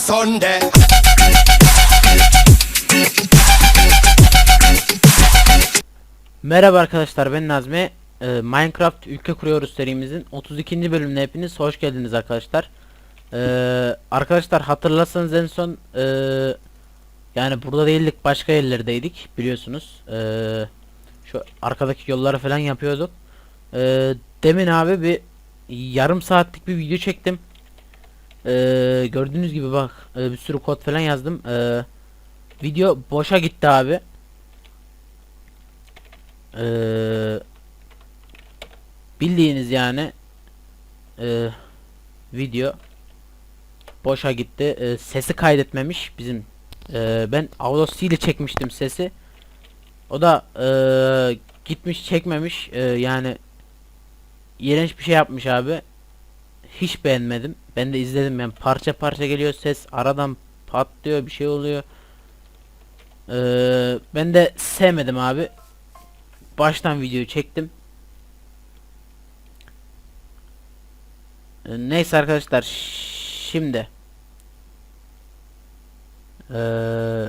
Sunday. Merhaba arkadaşlar ben Nazmi. Ee, Minecraft ülke kuruyoruz serimizin 32. bölümüne hepiniz hoş geldiniz arkadaşlar. Ee, arkadaşlar hatırlarsanız en son ee, yani burada değildik başka yerlerdeydik biliyorsunuz. Ee, şu arkadaki yolları falan yapıyorduk. Ee, demin abi bir yarım saatlik bir video çektim. Ee, gördüğünüz gibi bak ee, bir sürü kod falan yazdım. Ee, video boşa gitti abi. Ee, bildiğiniz yani ee, video boşa gitti. Ee, sesi kaydetmemiş bizim. Ee, ben Audacity ile çekmiştim sesi. O da ee, gitmiş çekmemiş. Ee, yani iğrenç bir şey yapmış abi. Hiç beğenmedim. Ben de izledim yani parça parça geliyor ses aradan patlıyor bir şey oluyor. Ee, ben de sevmedim abi baştan videoyu çektim. Ee, Neyse arkadaşlar şimdi Ee,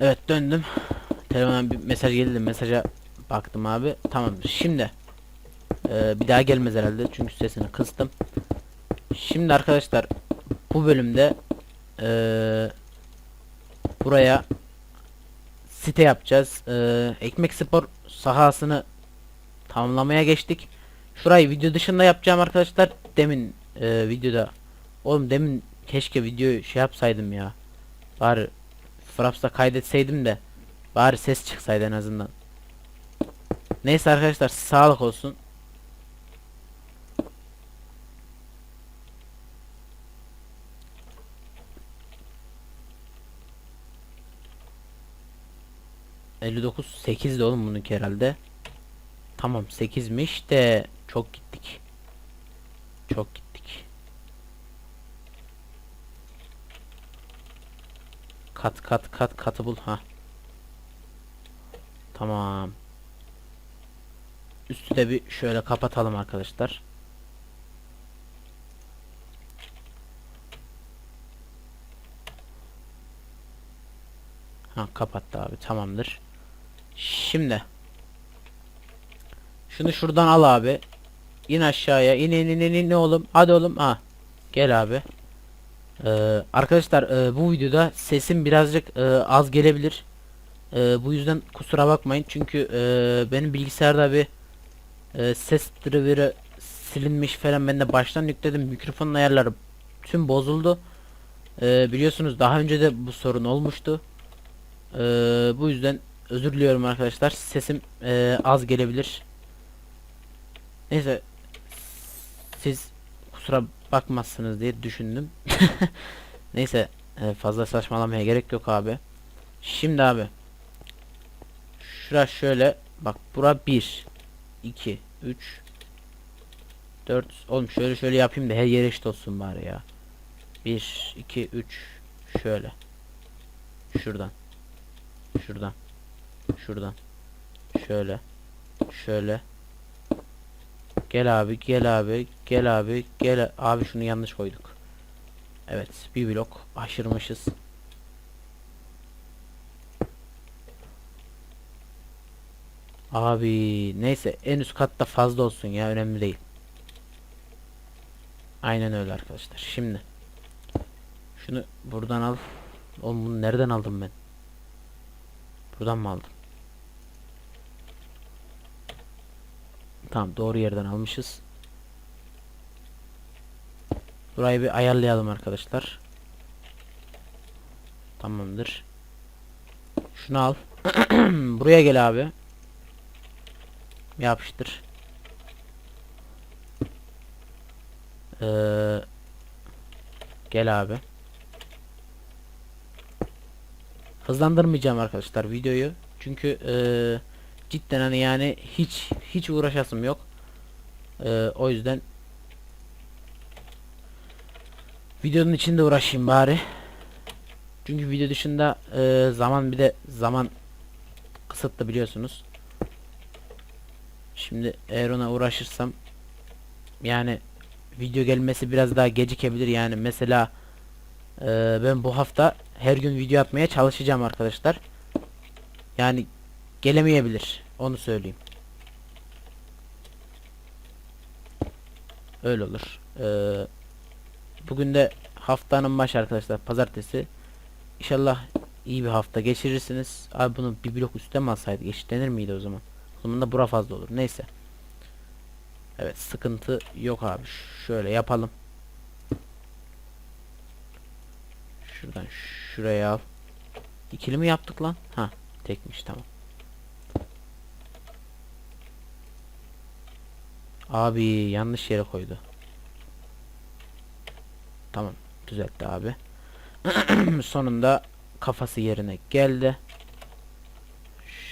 Evet döndüm. Telefondan bir mesaj geldi. Mesaja baktım abi. Tamamdır. Şimdi ee, bir daha gelmez herhalde çünkü sesini kıstım. Şimdi arkadaşlar bu bölümde ee, buraya site yapacağız. Ee, ekmek spor sahasını tamamlamaya geçtik. Şurayı video dışında yapacağım arkadaşlar. Demin e, videoda oğlum demin keşke videoyu şey yapsaydım ya. Bari Fraps'ta kaydetseydim de bari ses çıksaydı en azından. Neyse arkadaşlar sağlık olsun. ...59 8 de oğlum bununki herhalde. Tamam 8'miş de çok gittik. Çok gittik. Kat kat kat katı bul ha. Tamam. Üstü de bir şöyle kapatalım arkadaşlar. Ha kapattı abi tamamdır. Şimdi şunu şuradan al abi. İn aşağıya. İn in in in, in oğlum. Hadi oğlum. Ha. Gel abi. Ee, arkadaşlar e, bu videoda sesim birazcık e, az gelebilir. E, bu yüzden kusura bakmayın. Çünkü e, benim bilgisayarda bir e, ses driver'ı silinmiş falan. Ben de baştan yükledim. Mikrofonun ayarları tüm bozuldu. E, biliyorsunuz daha önce de bu sorun olmuştu. E, bu yüzden özür diliyorum arkadaşlar. Sesim e, az gelebilir. Neyse siz kusura bakmazsınız diye düşündüm. Neyse e, fazla saçmalamaya gerek yok abi. Şimdi abi şura şöyle bak bura 1 2 3 4 oğlum şöyle şöyle yapayım da her yer eşit olsun bari ya. 1 2 3 şöyle. Şuradan. Şuradan. Şuradan. Şöyle. Şöyle. Gel abi, gel abi, gel abi, gel abi şunu yanlış koyduk. Evet, bir blok aşırmışız. Abi neyse en üst katta fazla olsun ya önemli değil. Aynen öyle arkadaşlar. Şimdi şunu buradan al. Oğlum bunu nereden aldım ben? Buradan mı aldım? Tamam doğru yerden almışız. Burayı bir ayarlayalım arkadaşlar. Tamamdır. Şunu al. Buraya gel abi. Yapıştır. Ee, gel abi. Hızlandırmayacağım arkadaşlar videoyu. Çünkü eee cidden hani yani hiç hiç uğraşasım yok. Ee, o yüzden videonun içinde uğraşayım bari. Çünkü video dışında e, zaman bir de zaman kısıtlı biliyorsunuz. Şimdi eğer ona uğraşırsam yani video gelmesi biraz daha gecikebilir yani mesela e, ben bu hafta her gün video atmaya çalışacağım arkadaşlar. Yani gelemeyebilir onu söyleyeyim. Öyle olur. Ee, bugün de haftanın başı arkadaşlar pazartesi. İnşallah iyi bir hafta geçirirsiniz. Abi bunu bir blok üstte mi alsaydık eşitlenir miydi o zaman? O zaman da bura fazla olur. Neyse. Evet sıkıntı yok abi. Şöyle yapalım. Şuradan şuraya al. İkili mi yaptık lan? Ha, tekmiş tamam. Abi yanlış yere koydu. Tamam, düzeltti abi. Sonunda kafası yerine geldi.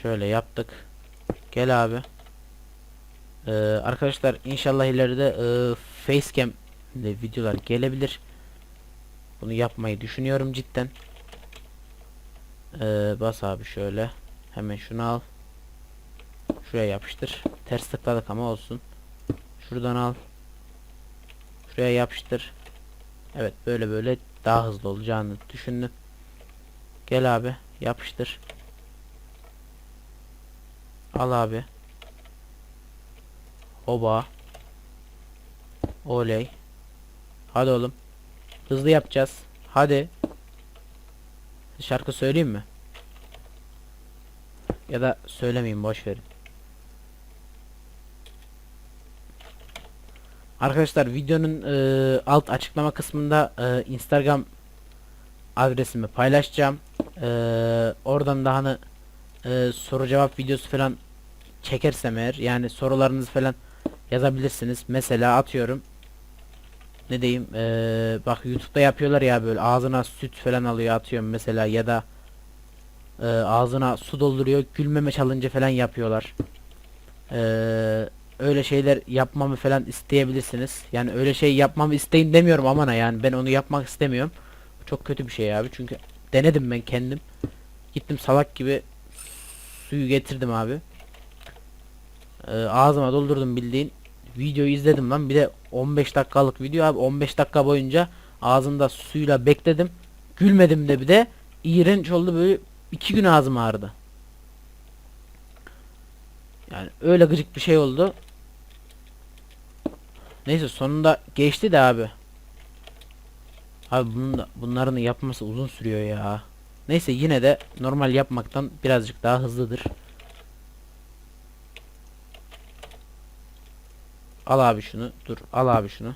Şöyle yaptık. Gel abi. Ee, arkadaşlar inşallah ileride e, facecam ile videolar gelebilir. Bunu yapmayı düşünüyorum cidden. Ee, bas abi şöyle. Hemen şunu al. Şuraya yapıştır. Ters tıkladık ama olsun. Şuradan al. Şuraya yapıştır. Evet böyle böyle daha hızlı olacağını düşündüm. Gel abi yapıştır. Al abi. Oba. Oley. Hadi oğlum. Hızlı yapacağız. Hadi. Şarkı söyleyeyim mi? Ya da söylemeyeyim boş verin. Arkadaşlar videonun e, alt açıklama kısmında e, Instagram adresimi paylaşacağım. E, oradan da hani e, soru cevap videosu falan çekersem eğer yani sorularınızı falan yazabilirsiniz. Mesela atıyorum ne diyeyim eee, bak YouTube'da yapıyorlar ya böyle ağzına süt falan alıyor atıyorum mesela ya da eee, ağzına su dolduruyor gülmeme challenge falan yapıyorlar. Eee, öyle şeyler yapmamı falan isteyebilirsiniz. Yani öyle şey yapmamı isteyin demiyorum amana yani ben onu yapmak istemiyorum. Çok kötü bir şey abi çünkü denedim ben kendim. Gittim salak gibi suyu getirdim abi. Eee, ağzıma doldurdum bildiğin videoyu izledim lan bir de 15 dakikalık video abi 15 dakika boyunca ağzımda suyla bekledim gülmedim de bir de iğrenç oldu böyle iki gün ağzım ağrıdı yani öyle gıcık bir şey oldu neyse sonunda geçti de abi abi bunun da, bunların yapması uzun sürüyor ya neyse yine de normal yapmaktan birazcık daha hızlıdır Al abi şunu. Dur. Al abi şunu.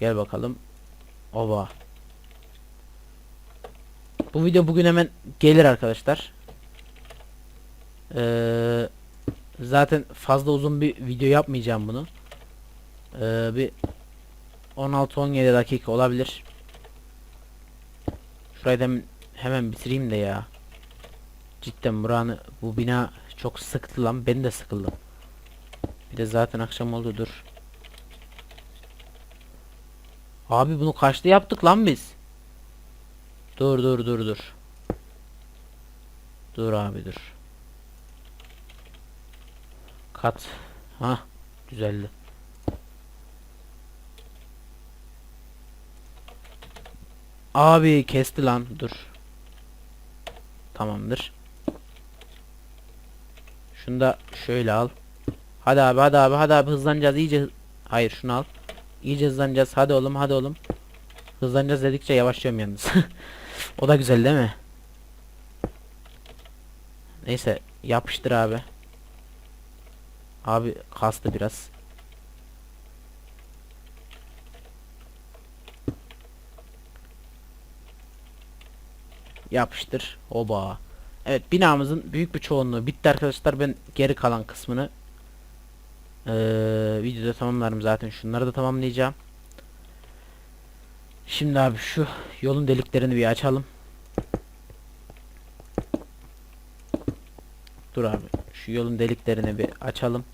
Gel bakalım. Oba. Bu video bugün hemen gelir arkadaşlar. Ee, zaten fazla uzun bir video yapmayacağım bunu. Ee, bir 16-17 dakika olabilir. Şurayı da hemen, bitireyim de ya. Cidden buranı bu bina çok sıktı lan. Ben de sıkıldım. Bir de zaten akşam oldu dur. Abi bunu kaçta yaptık lan biz? Dur dur dur dur. Dur abi dur. Kat. Ha düzeldi. Abi kesti lan dur. Tamamdır. Şunu da şöyle al. Hadi abi hadi abi hadi abi hızlanacağız iyice. Hayır şunu al. İyice hızlanacağız. Hadi oğlum hadi oğlum. Hızlanacağız dedikçe yavaşlıyorum yalnız. o da güzel değil mi? Neyse yapıştır abi. Abi kastı biraz. Yapıştır. Oba. Evet binamızın büyük bir çoğunluğu bitti arkadaşlar. Ben geri kalan kısmını ee, videoda tamamlarım zaten. Şunları da tamamlayacağım. Şimdi abi şu yolun deliklerini bir açalım. Dur abi. Şu yolun deliklerini bir açalım.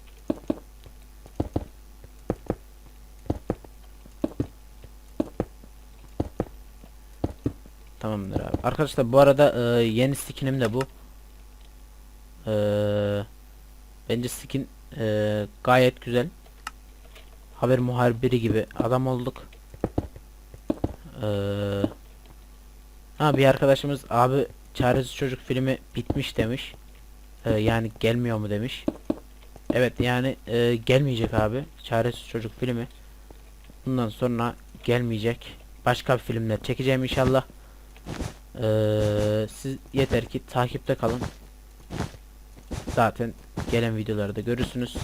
Tamamdır abi. Arkadaşlar bu arada e, yeni skinim de bu. E, bence skin e, gayet güzel. haber muhabiri gibi adam olduk. Ee, ha bir arkadaşımız abi Çaresiz Çocuk filmi bitmiş demiş. Ee, yani gelmiyor mu demiş. Evet yani e, gelmeyecek abi. Çaresiz Çocuk filmi. Bundan sonra gelmeyecek. Başka filmler çekeceğim inşallah. Ee, siz yeter ki takipte kalın. Zaten gelen videoları da görürsünüz.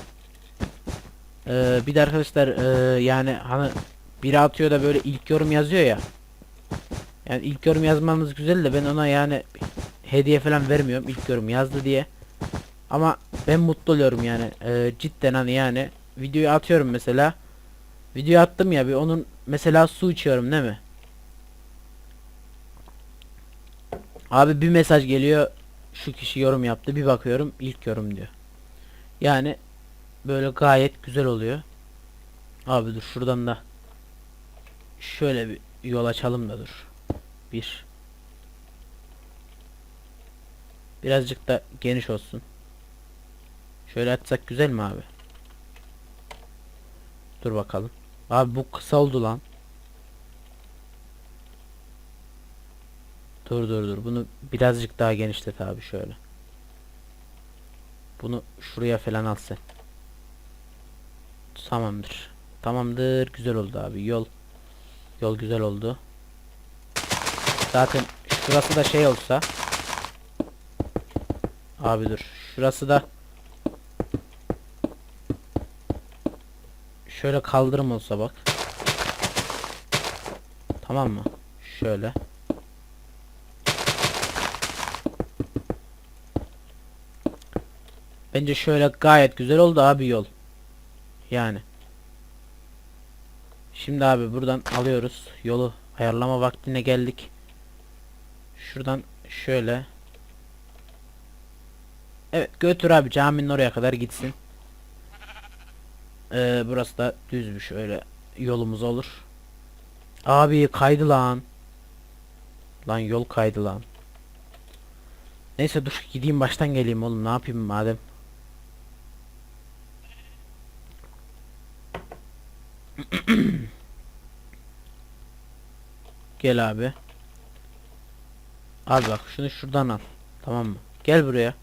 Ee, bir de arkadaşlar e, yani hani biri atıyor da böyle ilk yorum yazıyor ya. Yani ilk yorum yazmanız güzel de ben ona yani hediye falan vermiyorum ilk yorum yazdı diye. Ama ben mutlu oluyorum yani. Ee, cidden hani yani videoyu atıyorum mesela. Video attım ya bir onun mesela su içiyorum değil mi? Abi bir mesaj geliyor. Şu kişi yorum yaptı. Bir bakıyorum ilk yorum diyor. Yani böyle gayet güzel oluyor. Abi dur şuradan da şöyle bir yol açalım da dur. Bir. Birazcık da geniş olsun. Şöyle açsak güzel mi abi? Dur bakalım. Abi bu kısa oldu lan. Dur dur dur. Bunu birazcık daha genişlet abi şöyle. Bunu şuraya falan al sen. Tamamdır. Tamamdır. Güzel oldu abi. Yol. Yol güzel oldu. Zaten şurası da şey olsa. Abi dur. Şurası da şöyle kaldırım olsa bak. Tamam mı? Şöyle. Bence şöyle gayet güzel oldu abi yol. Yani. Şimdi abi buradan alıyoruz. Yolu ayarlama vaktine geldik. Şuradan şöyle. Evet götür abi caminin oraya kadar gitsin. Ee, burası da düz bir şöyle yolumuz olur. Abi kaydı lan. Lan yol kaydı lan. Neyse dur gideyim baştan geleyim oğlum ne yapayım madem. Gel abi. Abi bak şunu şuradan al. Tamam mı? Gel buraya.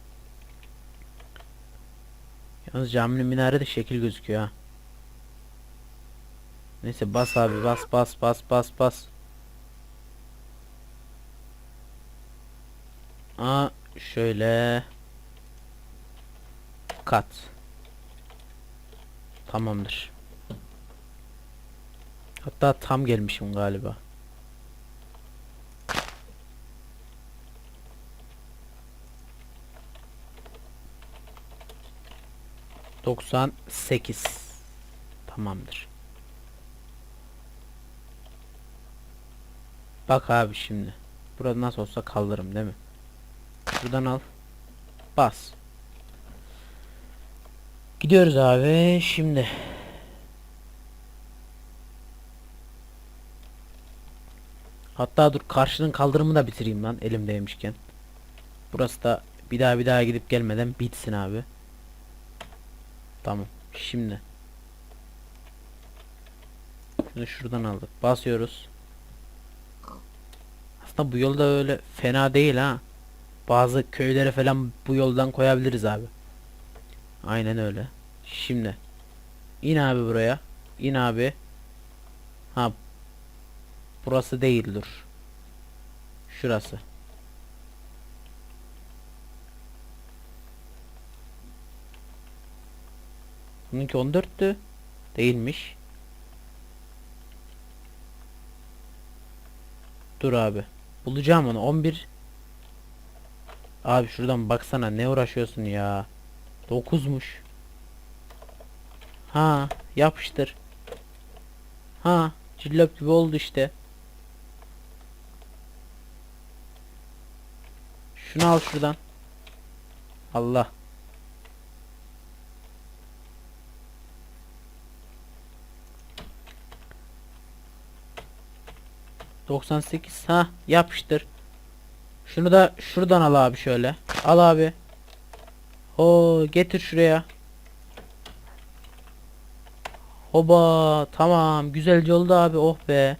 Yalnız caminin minare de şekil gözüküyor ha. Neyse bas abi bas bas bas bas bas. Aa şöyle kat. Tamamdır. Hatta tam gelmişim galiba. Doksan sekiz. Tamamdır. Bak abi şimdi. Burada nasıl olsa kaldırım değil mi? Buradan al. Bas. Gidiyoruz abi şimdi. Hatta dur karşının kaldırımı da bitireyim lan elimdeymişken. Burası da bir daha bir daha gidip gelmeden bitsin abi. Tamam. Şimdi. Şunu şuradan aldık. Basıyoruz. Aslında bu yolda öyle fena değil ha. Bazı köylere falan bu yoldan koyabiliriz abi. Aynen öyle. Şimdi. İn abi buraya. İn abi. Ha. Burası değil dur. Şurası. Bununki 14'tü. Değilmiş. Dur abi. Bulacağım onu. 11. Abi şuradan baksana ne uğraşıyorsun ya. 9'muş. Ha, yapıştır. Ha, cillop gibi oldu işte. Şunu al şuradan. Allah. Doksan sekiz. Ha yapıştır. Şunu da şuradan al abi şöyle. Al abi. O getir şuraya. Hoba tamam güzelce oldu abi oh be.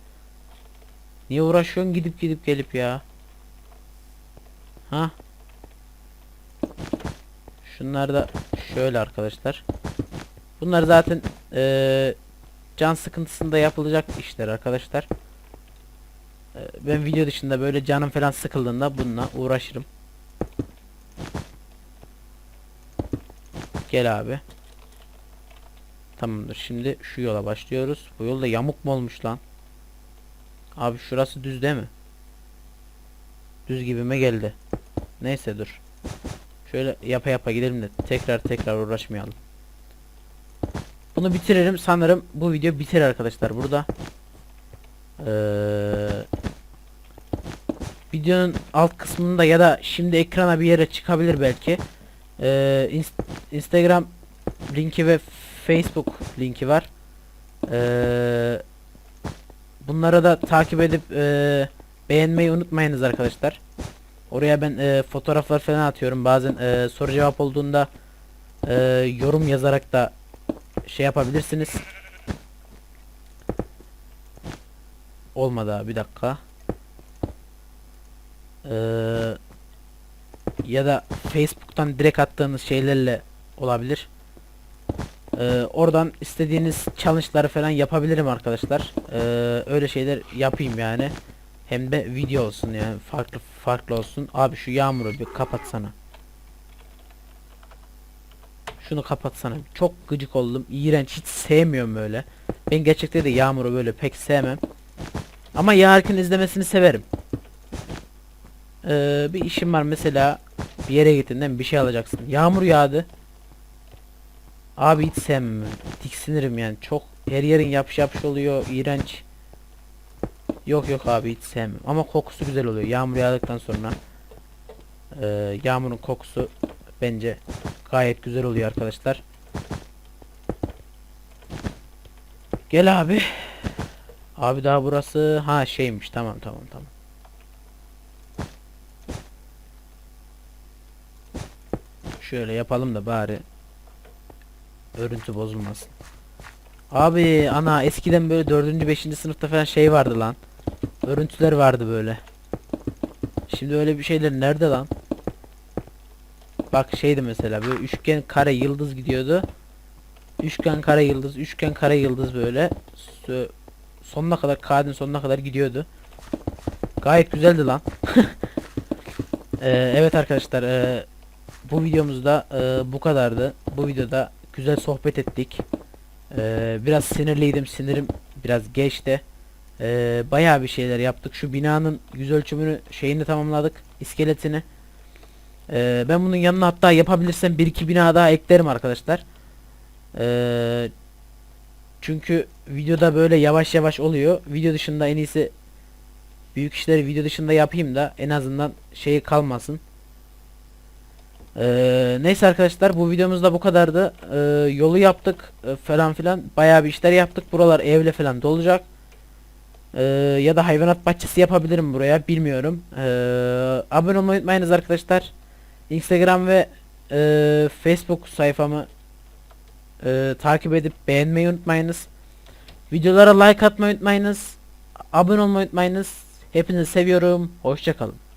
Niye uğraşıyorsun gidip gidip gelip ya? Ha? Şunlar da şöyle arkadaşlar. Bunlar zaten eee, can sıkıntısında yapılacak işler arkadaşlar. Eee, ben video dışında böyle canım falan sıkıldığında bununla uğraşırım. Gel abi. Tamamdır. Şimdi şu yola başlıyoruz. Bu yolda yamuk mu olmuş lan? Abi şurası düz değil mi? Düz gibime geldi. Neyse dur. Şöyle yapa yapa gidelim de tekrar tekrar uğraşmayalım. Bunu bitiririm. Sanırım bu video biter arkadaşlar burada. Ee, videonun alt kısmında ya da şimdi ekrana bir yere çıkabilir belki. Ee, ins- Instagram linki ve Facebook linki var. Ee, bunlara da takip edip e, beğenmeyi unutmayınız arkadaşlar. Oraya ben e, fotoğraflar falan atıyorum. Bazen e, soru cevap olduğunda e, yorum yazarak da şey yapabilirsiniz. Olmadı bir dakika. Ee, ya da Facebook'tan direkt attığınız şeylerle olabilir. Ee, oradan istediğiniz challenge'ları falan yapabilirim arkadaşlar. Ee, öyle şeyler yapayım yani. Hem de video olsun yani farklı farklı olsun. Abi şu yağmuru bir kapatsana. Şunu kapatsana. Çok gıcık oldum. İğrenç. Hiç sevmiyorum böyle. Ben gerçekten de yağmuru böyle pek sevmem. Ama yağarken izlemesini severim. Ee, bir işim var mesela bir yere mi? Bir şey alacaksın. Yağmur yağdı. Abi hiç sevmem. Tiksinirim yani. Çok her yerin yapış yapış oluyor. iğrenç. Yok yok abi hiç sevmem. Ama kokusu güzel oluyor. Yağmur yağdıktan sonra. Ee, yağmurun kokusu bence gayet güzel oluyor arkadaşlar. Gel abi. Abi daha burası ha şeymiş. Tamam tamam tamam. Şöyle yapalım da bari örüntü bozulmasın. Abi ana eskiden böyle 4. 5. sınıfta falan şey vardı lan. Örüntüler vardı böyle. Şimdi öyle bir şeyler nerede lan? Bak şeydi mesela böyle üçgen kare yıldız gidiyordu. Üçgen kare yıldız, üçgen kare yıldız böyle sonuna kadar kağıdın sonuna kadar gidiyordu. Gayet güzeldi lan. Ee, evet arkadaşlar ee, bu videomuzda ee, bu kadardı. Bu videoda güzel sohbet ettik. Ee, biraz sinirliydim. Sinirim biraz geçti. Ee, bayağı bir şeyler yaptık. Şu binanın yüz ölçümünü şeyini tamamladık. iskeletini. Ee, ben bunun yanına hatta yapabilirsem bir iki bina daha eklerim arkadaşlar. Ee, çünkü videoda böyle yavaş yavaş oluyor. Video dışında en iyisi büyük işleri video dışında yapayım da en azından şeyi kalmasın. Ee, neyse arkadaşlar bu videomuzda bu kadardı. Ee, yolu yaptık e, falan filan. Bayağı bir işler yaptık. Buralar evle falan dolacak. Ee, ya da hayvanat bahçesi yapabilirim buraya bilmiyorum. Ee, abone olmayı unutmayınız arkadaşlar. Instagram ve e, Facebook sayfamı e, takip edip beğenmeyi unutmayınız. Videolara like atmayı unutmayınız. Abone olmayı unutmayınız. Hepinizi seviyorum. Hoşçakalın.